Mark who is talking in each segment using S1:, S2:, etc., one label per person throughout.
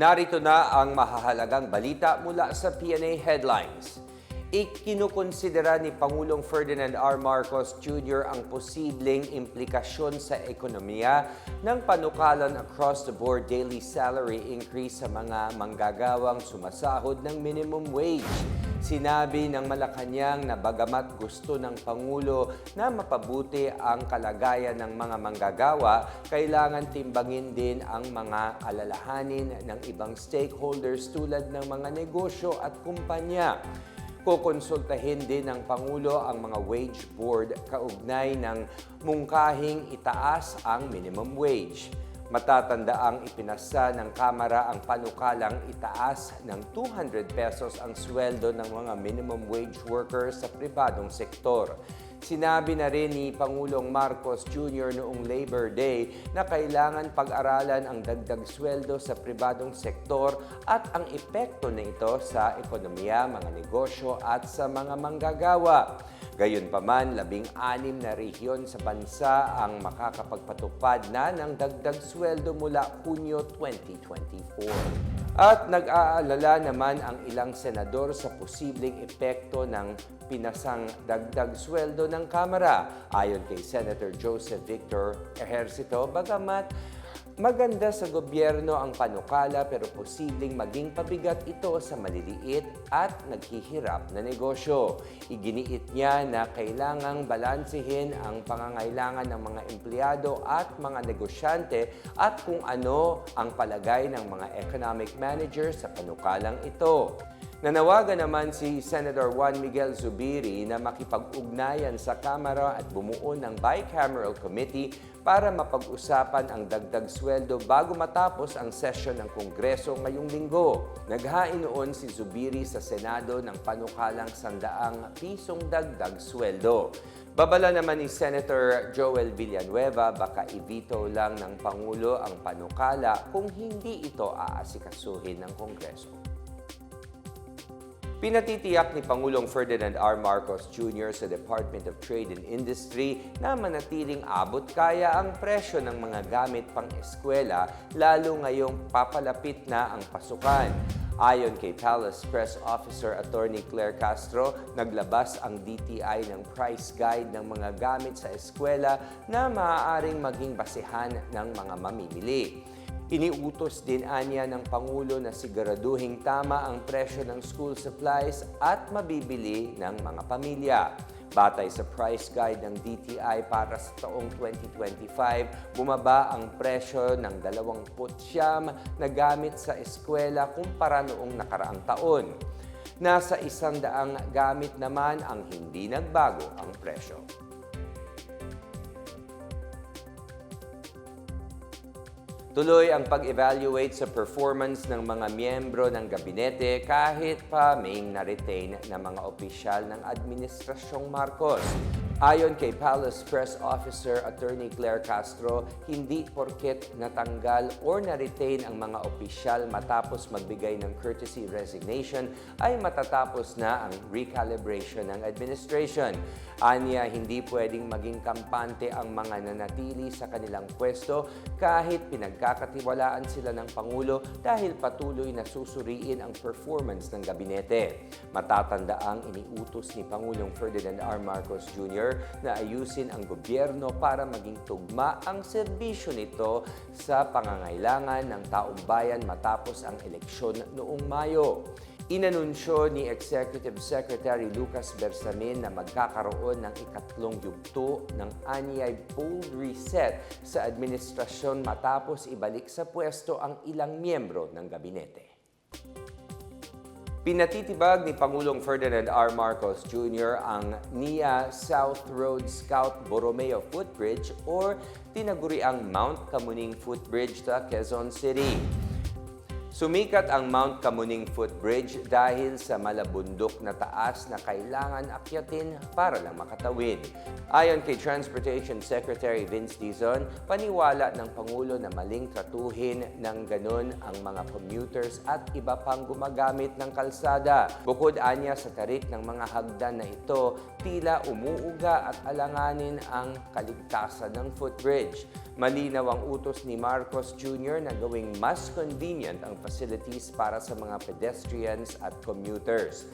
S1: Narito na ang mahahalagang balita mula sa PNA Headlines. Ikinukonsidera ni Pangulong Ferdinand R. Marcos Jr. ang posibleng implikasyon sa ekonomiya ng panukalan across the board daily salary increase sa mga manggagawang sumasahod ng minimum wage. Sinabi ng Malacanang na bagamat gusto ng Pangulo na mapabuti ang kalagayan ng mga manggagawa, kailangan timbangin din ang mga alalahanin ng ibang stakeholders tulad ng mga negosyo at kumpanya. Kukonsultahin din ng Pangulo ang mga wage board kaugnay ng mungkahing itaas ang minimum wage. Matatanda ang ipinasa ng Kamara ang panukalang itaas ng 200 pesos ang sweldo ng mga minimum wage workers sa pribadong sektor. Sinabi na rin ni Pangulong Marcos Jr. noong Labor Day na kailangan pag-aralan ang dagdag sweldo sa pribadong sektor at ang epekto nito sa ekonomiya, mga negosyo at sa mga manggagawa. Gayunpaman, labing-anim na rehiyon sa bansa ang makakapagpatupad na ng dagdag sweldo mula Hunyo 2024. At nag-aalala naman ang ilang senador sa posibleng epekto ng pinasang dagdag sweldo ng Kamara. Ayon kay Senator Joseph Victor Ejercito, bagamat Maganda sa gobyerno ang panukala pero posibleng maging pabigat ito sa maliliit at naghihirap na negosyo. Iginiit niya na kailangang balansehin ang pangangailangan ng mga empleyado at mga negosyante at kung ano ang palagay ng mga economic managers sa panukalang ito. Nanawagan naman si Senator Juan Miguel Zubiri na makipag-ugnayan sa Kamara at bumuo ng bicameral committee para mapag-usapan ang dagdag sweldo bago matapos ang sesyon ng Kongreso ngayong linggo. Naghain noon si Zubiri sa Senado ng panukalang sandaang pisong dagdag sweldo. Babala naman ni Senator Joel Villanueva baka i-veto lang ng Pangulo ang panukala kung hindi ito aasikasuhin ng Kongreso. Pinatitiyak ni Pangulong Ferdinand R. Marcos Jr. sa Department of Trade and Industry na manatiling abot kaya ang presyo ng mga gamit pang-eskwela lalo ngayong papalapit na ang pasukan. Ayon kay Palace Press Officer Attorney Claire Castro, naglabas ang DTI ng price guide ng mga gamit sa eskwela na maaaring maging basehan ng mga mamimili. Iniutos din anya ng Pangulo na siguraduhing tama ang presyo ng school supplies at mabibili ng mga pamilya. Batay sa price guide ng DTI para sa taong 2025, bumaba ang presyo ng 29 na gamit sa eskwela kumpara noong nakaraang taon. Nasa isang daang gamit naman ang hindi nagbago ang presyo. Tuloy ang pag-evaluate sa performance ng mga miyembro ng gabinete kahit pa may na-retain na mga opisyal ng Administrasyong Marcos. Ayon kay Palace Press Officer Attorney Claire Castro, hindi porket natanggal or na-retain ang mga opisyal matapos magbigay ng courtesy resignation ay matatapos na ang recalibration ng administration. Anya, hindi pwedeng maging kampante ang mga nanatili sa kanilang pwesto kahit pinagkakatiwalaan sila ng Pangulo dahil patuloy na susuriin ang performance ng gabinete. Matatanda ang iniutos ni Pangulong Ferdinand R. Marcos Jr. na ayusin ang gobyerno para maging tugma ang serbisyo nito sa pangangailangan ng taong bayan matapos ang eleksyon noong Mayo. Inanunsyo ni Executive Secretary Lucas Bersamin na magkakaroon ng ikatlong yugto ng anyay bold reset sa administrasyon matapos ibalik sa pwesto ang ilang miyembro ng gabinete. Pinatitibag ni Pangulong Ferdinand R. Marcos Jr. ang NIA South Road Scout Borromeo Footbridge or tinaguriang Mount Kamuning Footbridge sa Quezon City. Sumikat ang Mount Kamuning Footbridge dahil sa malabundok na taas na kailangan akyatin para lang makatawid. Ayon kay Transportation Secretary Vince Dizon, paniwala ng Pangulo na maling tratuhin ng ganun ang mga commuters at iba pang gumagamit ng kalsada. Bukod anya sa tarik ng mga hagdan na ito, tila umuuga at alanganin ang kaligtasan ng footbridge. Malinaw ang utos ni Marcos Jr. na gawing mas convenient ang facilities para sa mga pedestrians at commuters.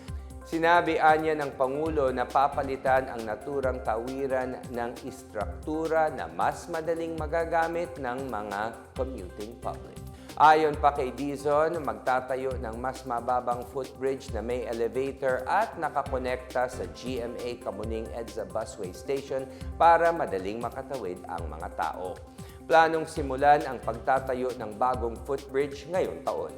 S1: Sinabi anya ng Pangulo na papalitan ang naturang tawiran ng istruktura na mas madaling magagamit ng mga commuting public. Ayon pa kay Dizon, magtatayo ng mas mababang footbridge na may elevator at nakakonekta sa GMA Kamuning EDSA Busway Station para madaling makatawid ang mga tao. Planong simulan ang pagtatayo ng bagong footbridge ngayong taon.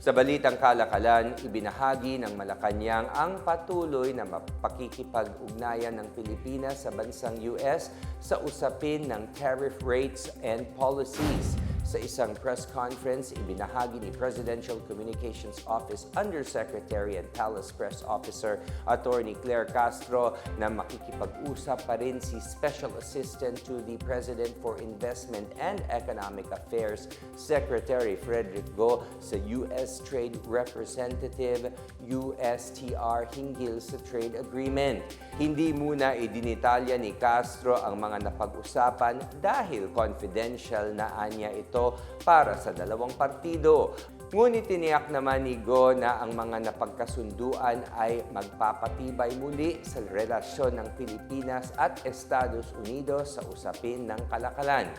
S1: Sa balitang kalakalan, ibinahagi ng Malacanang ang patuloy na pakikipag-ugnayan ng Pilipinas sa bansang US sa usapin ng tariff rates and policies. Sa isang press conference, ibinahagi ni Presidential Communications Office Undersecretary and Palace Press Officer Attorney Claire Castro na makikipag-usap pa rin si Special Assistant to the President for Investment and Economic Affairs Secretary Frederick Go sa U.S. Trade Representative USTR hinggil sa trade agreement. Hindi muna idinitalya ni Castro ang mga napag-usapan dahil confidential na anya ito para sa dalawang partido. Ngunit tiniyak naman ni Go na ang mga napagkasunduan ay magpapatibay muli sa relasyon ng Pilipinas at Estados Unidos sa usapin ng kalakalan.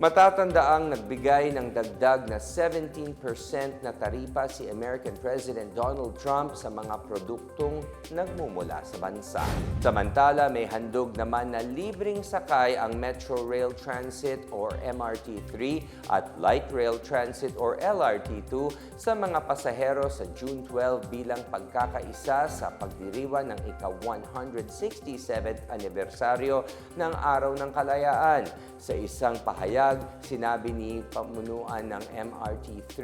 S1: Matatandaang nagbigay ng dagdag na 17% na taripa si American President Donald Trump sa mga produktong nagmumula sa bansa. Samantala, may handog naman na libreng sakay ang Metro Rail Transit or MRT3 at Light Rail Transit or LRT2 sa mga pasahero sa June 12 bilang pagkakaisa sa pagdiriwan ng ika-167th anibersaryo ng Araw ng Kalayaan. Sa isang pahayag, sinabi ni pamunuan ng MRT3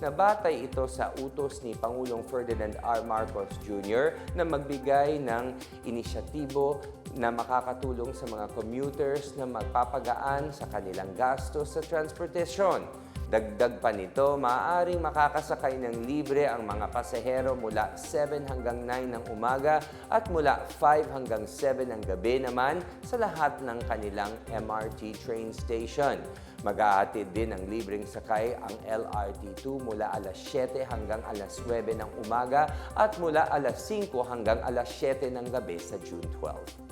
S1: na batay ito sa utos ni Pangulong Ferdinand R. Marcos Jr. na magbigay ng inisyatibo na makakatulong sa mga commuters na magpapagaan sa kanilang gastos sa transportasyon. Dagdag pa nito, maaaring makakasakay ng libre ang mga pasahero mula 7 hanggang 9 ng umaga at mula 5 hanggang 7 ng gabi naman sa lahat ng kanilang MRT train station. Maghahatid din ng libreng sakay ang LRT2 mula alas 7 hanggang alas 9 ng umaga at mula alas 5 hanggang alas 7 ng gabi sa June 12.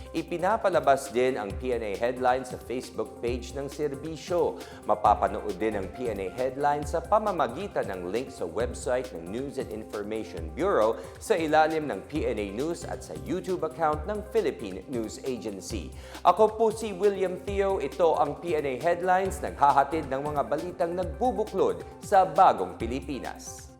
S1: Ipinapalabas din ang PNA Headlines sa Facebook page ng serbisyo. Mapapanood din ang PNA Headlines sa pamamagitan ng link sa website ng News and Information Bureau sa ilalim ng PNA News at sa YouTube account ng Philippine News Agency. Ako po si William Theo. Ito ang PNA Headlines, naghahatid ng mga balitang nagbubuklod sa bagong Pilipinas.